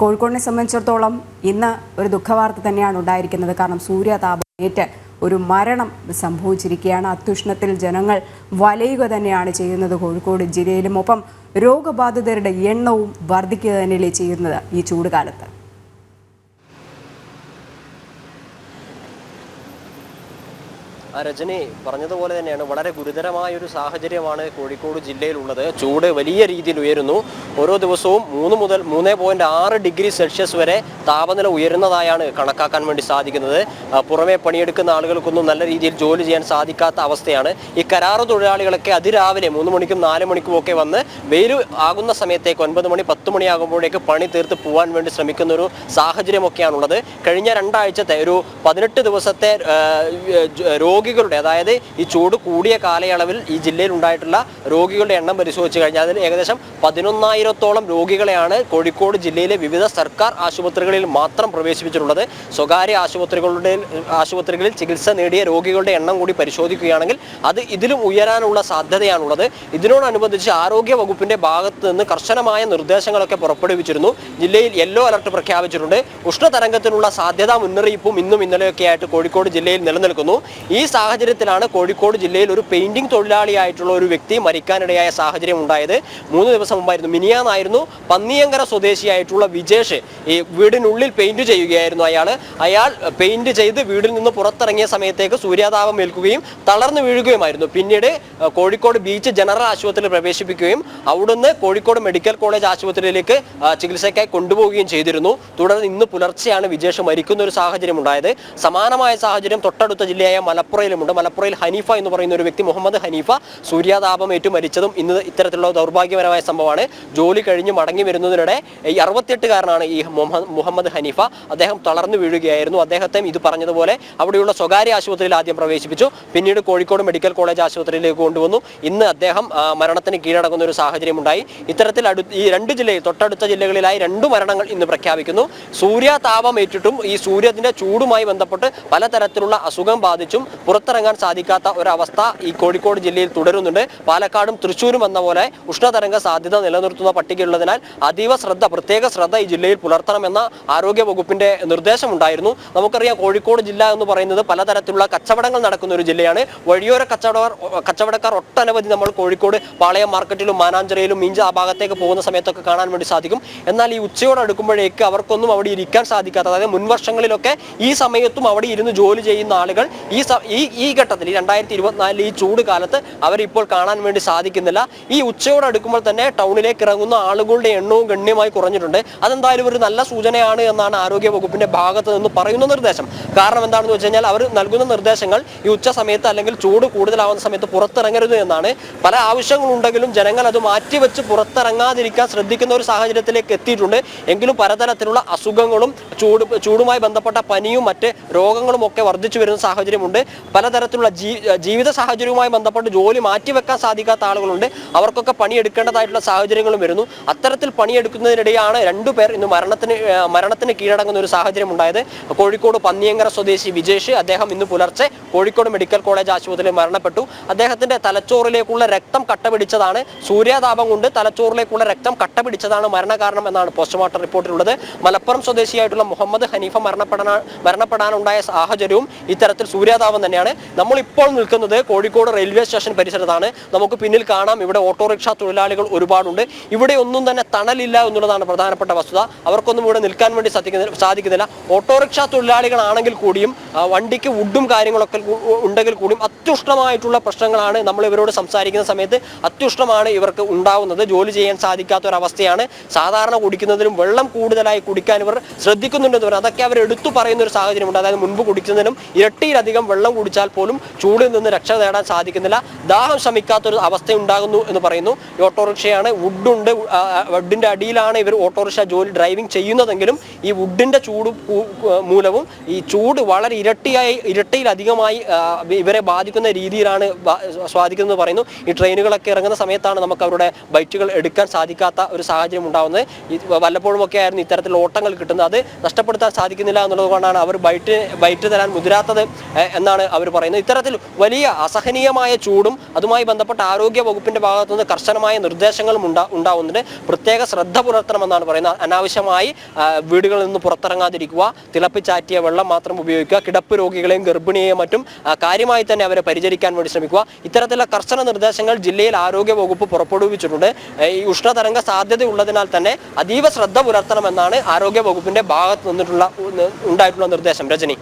കോഴിക്കോടിനെ സംബന്ധിച്ചിടത്തോളം ഇന്ന് ഒരു ദുഃഖവാർത്ത തന്നെയാണ് ഉണ്ടായിരിക്കുന്നത്. കാരണം സൂര്യതാപമേറ്റ് ഒരു മരണം സംഭവിച്ചിരിക്കുകയാണ്. അത്യുഷ്ണത്തിൽ ജനങ്ങൾ വലയുക തന്നെയാണ് ചെയ്യുന്നത് കോഴിക്കോട് ജില്ലയിലും. ഒപ്പം രോഗബാധിതരുടെ എണ്ണവും വർദ്ധിക്കുക തന്നെയല്ലേ ചെയ്യുന്നത് ഈ ചൂടുകാലത്ത് രജനി പറഞ്ഞതുപോലെ തന്നെയാണ്. വളരെ ഗുരുതരമായ ഒരു സാഹചര്യമാണ് കോഴിക്കോട് ജില്ലയിലുള്ളത്. ചൂട് വലിയ രീതിയിൽ ഉയരുന്നു. ഓരോ ദിവസവും മൂന്ന് മുതൽ മൂന്ന് പോയിന്റ് ആറ് ഡിഗ്രി സെൽഷ്യസ് വരെ താപനില ഉയരുന്നതായാണ് കണക്കാക്കാൻ വേണ്ടി സാധിക്കുന്നത്. പുറമെ പണിയെടുക്കുന്ന ആളുകൾക്കൊന്നും നല്ല രീതിയിൽ ജോലി ചെയ്യാൻ സാധിക്കാത്ത അവസ്ഥയാണ്. ഈ കരാറ് തൊഴിലാളികളൊക്കെ അതിരാവിലെ മൂന്ന് മണിക്കും നാല് മണിക്കും ഒക്കെ വന്ന് വെയിൽ ആകുന്ന സമയത്തേക്ക് ഒൻപത് മണി പത്ത് മണിയാകുമ്പോഴേക്ക് പണി തീർത്ത് പോകാൻ വേണ്ടി ശ്രമിക്കുന്ന ഒരു സാഹചര്യമൊക്കെയാണുള്ളത്. കഴിഞ്ഞ രണ്ടാഴ്ചത്തെ ഒരു പതിനെട്ട് ദിവസത്തെ രോഗികളുടെ അതായത് ഈ ചൂട് കൂടിയ കാലയളവിൽ ഈ ജില്ലയിൽ ഉണ്ടായിട്ടുള്ള രോഗികളുടെ എണ്ണം പരിശോധിച്ച് കഴിഞ്ഞാൽ അതിൽ ഏകദേശം പതിനൊന്നായിരത്തോളം രോഗികളെയാണ് കോഴിക്കോട് ജില്ലയിലെ വിവിധ സർക്കാർ ആശുപത്രികളിൽ മാത്രം പ്രവേശിപ്പിച്ചിട്ടുള്ളത്. സ്വകാര്യ ആശുപത്രികളുടെ ആശുപത്രികളിൽ ചികിത്സ നേടിയ രോഗികളുടെ എണ്ണം കൂടി പരിശോധിക്കുകയാണെങ്കിൽ അത് ഇതിലും ഉയരാനുള്ള സാധ്യതയാണുള്ളത്. ഇതിനോടനുബന്ധിച്ച് ആരോഗ്യ വകുപ്പിന്റെ ഭാഗത്ത് നിന്ന് കർശനമായ നിർദ്ദേശങ്ങളൊക്കെ പുറപ്പെടുവിച്ചിരുന്നു. ജില്ലയിൽ യെല്ലോ അലർട്ട് പ്രഖ്യാപിച്ചിട്ടുണ്ട്. ഉഷ്ണതരംഗത്തിനുള്ള സാധ്യതാ മുന്നറിയിപ്പും ഇന്നും ഇന്നലെയൊക്കെ ആയിട്ട് കോഴിക്കോട് ജില്ലയിൽ നിലനിൽക്കുന്നു. ഈ സാഹചര്യത്തിലാണ് കോഴിക്കോട് ജില്ലയിൽ ഒരു പെയിന്റിംഗ് തൊഴിലാളിയായിട്ടുള്ള ഒരു വ്യക്തി മരിക്കാനിടയായ സാഹചര്യം ഉണ്ടായത്. മൂന്ന് ദിവസം മുമ്പായിരുന്നു. മിനിയാന്നായിരുന്നു പന്നിയങ്കര സ്വദേശിയായിട്ടുള്ള വിജേഷ് ഈ വീടിനുള്ളിൽ പെയിന്റ് ചെയ്യുകയായിരുന്നു അയാൾ അയാൾ പെയിന്റ് ചെയ്ത് വീടിൽ നിന്ന് പുറത്തിറങ്ങിയ സമയത്തേക്ക് സൂര്യാതാപം ഏൽക്കുകയും തളർന്നു വീഴുകയുമായിരുന്നു. പിന്നീട് കോഴിക്കോട് ബീച്ച് ജനറൽ ആശുപത്രിയിൽ പ്രവേശിപ്പിക്കുകയും അവിടുന്ന് കോഴിക്കോട് മെഡിക്കൽ കോളേജ് ആശുപത്രിയിലേക്ക് ചികിത്സയ്ക്കായി കൊണ്ടുപോവുകയും ചെയ്തിരുന്നു. തുടർന്ന് ഇന്ന് പുലർച്ചെയാണ് വിജേഷ് മരിക്കുന്ന ഒരു സാഹചര്യം ഉണ്ടായത്. സമാനമായ സാഹചര്യം തൊട്ടടുത്ത ജില്ലയായ മലപ്പുറയിലുമുണ്ട്. മലപ്പുറയിൽ ഹനീഫ എന്ന് പറയുന്ന ഒരു വ്യക്തി മുഹമ്മദ് ഹനീഫ സൂര്യാതാപം ഏറ്റു മരിച്ചതും ഇന്ന് ഇത്തരത്തിലുള്ള ദൗർഭാഗ്യപരമായ സംഭവമാണ്. ജോലി കഴിഞ്ഞ് മടങ്ങി വരുന്നതിനിടെ ഈ അറുപത്തിയെട്ടുകാരനാണ് ഈ മുഹമ്മദ് ഹനീഫ. അദ്ദേഹം തളർന്നു വീഴുകയായിരുന്നു. അദ്ദേഹത്തെ ഇത് പറഞ്ഞതുപോലെ അവിടെയുള്ള സ്വകാര്യ ആശുപത്രിയിൽ ആദ്യം പ്രവേശിപ്പിച്ചു. പിന്നീട് കോഴിക്കോട് മെഡിക്കൽ കോളേജ് ആശുപത്രിയിലേക്ക് കൊണ്ടുവന്നു. ഇന്ന് അദ്ദേഹം മരണത്തിന് കീഴടങ്ങുന്ന ഒരു സാഹചര്യം ഉണ്ടായി ഇത്തരത്തിൽ ഈ രണ്ട് ജില്ലയിൽ തൊട്ടടുത്ത ജില്ലകളിലായി രണ്ട് മരണങ്ങൾ ഇന്ന് പ്രഖ്യാപിക്കുന്നു. സൂര്യാതാപം ഏറ്റിട്ടും ഈ സൂര്യത്തിന്റെ ചൂടുമായി ബന്ധപ്പെട്ട് പലതരത്തിലുള്ള അസുഖം ബാധിച്ചും പുറത്തിറങ്ങാൻ സാധിക്കാത്ത ഒരവസ്ഥ ഈ കോഴിക്കോട് ജില്ലയിൽ തുടരുന്നുണ്ട്. പാലക്കാടും തൃശ്ശൂരും എന്ന പോലെ ഉഷ്ണതരംഗ സാധ്യത നിലനിർത്തുന്ന പട്ടികയുള്ളതിനാൽ അതീവ ശ്രദ്ധ പ്രത്യേക ശ്രദ്ധ ഈ ജില്ലയിൽ പുലർത്തണമെന്ന ആരോഗ്യ വകുപ്പിന്റെ നിർദ്ദേശം ഉണ്ടായിരുന്നു നമുക്കറിയാം കോഴിക്കോട് ജില്ല എന്ന് പറയുന്നത് പലതരത്തിലുള്ള കച്ചവടങ്ങൾ നടക്കുന്ന ഒരു ജില്ലയാണ്. വഴിയോര കച്ചവടക്കാർ കച്ചവടക്കാർ ഒട്ടനവധി നമ്മൾ കോഴിക്കോട് പാളയം മാർക്കറ്റിലും മാനാഞ്ചിറയിലും മീഞ്ച ആ ഭാഗത്തേക്ക് പോകുന്ന സമയത്തൊക്കെ കാണാൻ വേണ്ടി സാധിക്കും. എന്നാൽ ഈ ഉച്ചയോട് അടുക്കുമ്പോഴേക്ക് അവർക്കൊന്നും അവിടെ ഇരിക്കാൻ സാധിക്കാത്ത അതായത് മുൻവർഷങ്ങളിലൊക്കെ ഈ സമയത്തും അവിടെ ഇരുന്ന് ജോലി ചെയ്യുന്ന ആളുകൾ ഈ ഈ ഈ ഘട്ടത്തിൽ ഈ രണ്ടായിരത്തി ഇരുപത്തിനാലിൽ ഈ ചൂട് കാലത്ത് അവരിപ്പോൾ കാണാൻ വേണ്ടി സാധിക്കുന്നില്ല. ഈ ഉച്ചയോട് അടുക്കുമ്പോൾ തന്നെ ടൗണിലേക്ക് ഇറങ്ങുന്ന ആളുകളുടെ എണ്ണവും ഗണ്യമായി കുറഞ്ഞിട്ടുണ്ട്. അതെന്തായാലും ഒരു നല്ല സൂചനയാണ് എന്നാണ് ആരോഗ്യ വകുപ്പിന്റെ ഭാഗത്ത് നിന്ന് പറയുന്ന നിർദ്ദേശം. കാരണം എന്താണെന്ന് വെച്ച് കഴിഞ്ഞാൽ അവർ നൽകുന്ന നിർദ്ദേശങ്ങൾ ഈ ഉച്ച സമയത്ത് അല്ലെങ്കിൽ ചൂട് കൂടുതലാവുന്ന സമയത്ത് പുറത്തിറങ്ങരുത് എന്നാണ്. പല ആവശ്യങ്ങളുണ്ടെങ്കിലും ജനങ്ങൾ അത് മാറ്റിവെച്ച് പുറത്തിറങ്ങാതിരിക്കാൻ ശ്രദ്ധിക്കുന്ന ഒരു സാഹചര്യത്തിലേക്ക് എത്തിയിട്ടുണ്ട്. എങ്കിലും പലതരത്തിലുള്ള അസുഖങ്ങളും ചൂട് ചൂടുമായി ബന്ധപ്പെട്ട പനിയും മറ്റ് രോഗങ്ങളും ഒക്കെ വർദ്ധിച്ചു വരുന്ന സാഹചര്യമുണ്ട്. പലതരത്തിലുള്ള ജീവിത സാഹചര്യവുമായി ബന്ധപ്പെട്ട് ജോലി മാറ്റിവെക്കാൻ സാധിക്കാത്ത ആളുകളുണ്ട്. അവർക്കൊക്കെ പണിയെടുക്കേണ്ടതായിട്ടുള്ള സാഹചര്യങ്ങളും വരുന്നു. അത്തരത്തിൽ പണിയെടുക്കുന്നതിനിടെയാണ് രണ്ടുപേർ ഇന്ന് മരണത്തിന് മരണത്തിന് കീഴടങ്ങുന്ന ഒരു സാഹചര്യം ഉണ്ടായത്. കോഴിക്കോട് പന്നിയങ്കര സ്വദേശി വിജേഷ് അദ്ദേഹം ഇന്ന് പുലർച്ചെ കോഴിക്കോട് മെഡിക്കൽ കോളേജ് ആശുപത്രിയിൽ മരണപ്പെട്ടു. അദ്ദേഹത്തിന്റെ തലച്ചോറിലേക്കുള്ള രക്തം കട്ടപിടിച്ചതാണ്. സൂര്യാതാപം കൊണ്ട് തലച്ചോറിലേക്കുള്ള രക്തം കട്ടപിടിച്ചതാണ് മരണകാരണം എന്നാണ് പോസ്റ്റ്മോർട്ടം റിപ്പോർട്ടിലുള്ളത്. മലപ്പുറം സ്വദേശിയായിട്ടുള്ള മുഹമ്മദ് ഹനീഫ മരണപ്പെടാൻ മരണപ്പെടാനുണ്ടായ സാഹചര്യവും ഇത്തരത്തിൽ സൂര്യാതാപം തന്നെയാണ്. നമ്മൾ ഇപ്പോൾ നിൽക്കുന്നത് കോഴിക്കോട് റെയിൽവേ സ്റ്റേഷൻ പരിസരത്താണ്. നമുക്ക് പിന്നിൽ കാണാം. ഇവിടെ ഓട്ടോറിക്ഷ തൊഴിലാളികൾ ഒരുപാടുണ്ട്. ഇവിടെ ഒന്നും തന്നെ തണലില്ല എന്നുള്ളതാണ് പ്രധാനപ്പെട്ട വസ്തുത. അവർക്കൊന്നും ഇവിടെ നിൽക്കാൻ വേണ്ടി സാധിക്കുന്നില്ല സാധിക്കുന്നില്ല. ഓട്ടോറിക്ഷ തൊഴിലാളികളാണെങ്കിൽ കൂടിയും വണ്ടിക്ക് വുഡും കാര്യങ്ങളൊക്കെ ഉണ്ടെങ്കിൽ കൂടിയും അത്യുഷ്ണമായിട്ടുള്ള പ്രശ്നങ്ങളാണ് നമ്മൾ ഇവരോട് സംസാരിക്കുന്ന സമയത്ത് അത്യുഷ്ണമാണ് ഇവർക്ക് ഉണ്ടാവുന്നത്. ജോലി ചെയ്യാൻ സാധിക്കാത്ത ഒരു അവസ്ഥയാണ് സാധാരണ കുടിക്കുന്നതിനും വെള്ളം കൂടുതലായി കുടിക്കാൻ ഇവർ ശ്രദ്ധിക്കുന്നുണ്ടെന്ന് പറയുന്നത് അതൊക്കെ അവർ എടുത്തു പറയുന്ന ഒരു സാഹചര്യമുണ്ട്. അതായത് മുൻപ് കുടിക്കുന്നതിനും ഇരട്ടിയിലധികം വെള്ളം കുടിച്ചാൽ പോലും ചൂടിൽ നിന്ന് രക്ഷ നേടാൻ സാധിക്കുന്നില്ല. ദാഹം ശമിക്കാത്തൊരു അവസ്ഥ ഉണ്ടാകുന്നു എന്ന് പറയുന്നു. ഓട്ടോറിക്ഷയാണ് വുഡുണ്ട് വുഡിന്റെ അടിയിലാണ് ഇവർ ഓട്ടോറിക്ഷ ജോലി ഡ്രൈവിംഗ് ചെയ്യുന്നതെങ്കിലും ഈ വുഡിന്റെ ചൂട് മൂലവും ഈ ചൂട് വളരെ ഇരട്ടിയായി ഇരട്ടിയിലധികമായി ഇവരെ ബാധിക്കുന്ന രീതിയിലാണ് സ്വാധിക്കുന്നത് പറയുന്നു. ഈ ട്രെയിനുകളൊക്കെ ഇറങ്ങുന്ന സമയത്താണ് നമുക്ക് അവരുടെ ബൈറ്റുകൾ എടുക്കാൻ സാധിക്കാത്ത ഒരു സാഹചര്യം ഉണ്ടാകുന്നത് വല്ലപ്പോഴും ഒക്കെ ആയിരുന്നു ഇത്തരത്തിൽ ഓട്ടങ്ങൾ കിട്ടുന്നത്. അത് നഷ്ടപ്പെടുത്താൻ സാധിക്കുന്നില്ല എന്നുള്ളതുകൊണ്ടാണ് അവർ ബൈറ്റ് ബൈറ്റ് തരാൻ മുതിരാത്തത് എന്നാണ് അവർ പറയുന്നത്. ഇത്തരത്തിൽ വലിയ അസഹനീയമായ ചൂടും അതുമായി ബന്ധപ്പെട്ട ആരോഗ്യ വകുപ്പിന്റെ ഭാഗത്തുനിന്ന് കർശനമായ നിർദ്ദേശങ്ങളും ഉണ്ടാ ഉണ്ടാവുന്നുണ്ട് പ്രത്യേക ശ്രദ്ധ പുലർത്തണമെന്നാണ് പറയുന്നത്. അനാവശ്യമായി വീടുകളിൽ നിന്ന് പുറത്തിറങ്ങാതിരിക്കുക തിളപ്പിച്ചാറ്റിയ വെള്ളം മാത്രം ഉപയോഗിക്കുക കിടപ്പ് രോഗികളെയും ഗർഭിണിയെയും മറ്റും കാര്യമായി തന്നെ അവരെ പരിചരിക്കാൻ വേണ്ടി ശ്രമിക്കുക. ഇത്തരത്തിലുള്ള കർശന നിർദ്ദേശങ്ങൾ ജില്ലയിൽ ആരോഗ്യ വകുപ്പ് പുറപ്പെടുവിച്ചിട്ടുണ്ട്. ഈ ഉഷ്ണതരംഗ സാധ്യത ഉള്ളതിനാൽ തന്നെ അതീവ ശ്രദ്ധ പുലർത്തണമെന്നാണ് ആരോഗ്യ വകുപ്പിന്റെ ഭാഗത്ത് നിന്നിട്ടുള്ള ഉണ്ടായിട്ടുള്ള നിർദ്ദേശം. രജനി.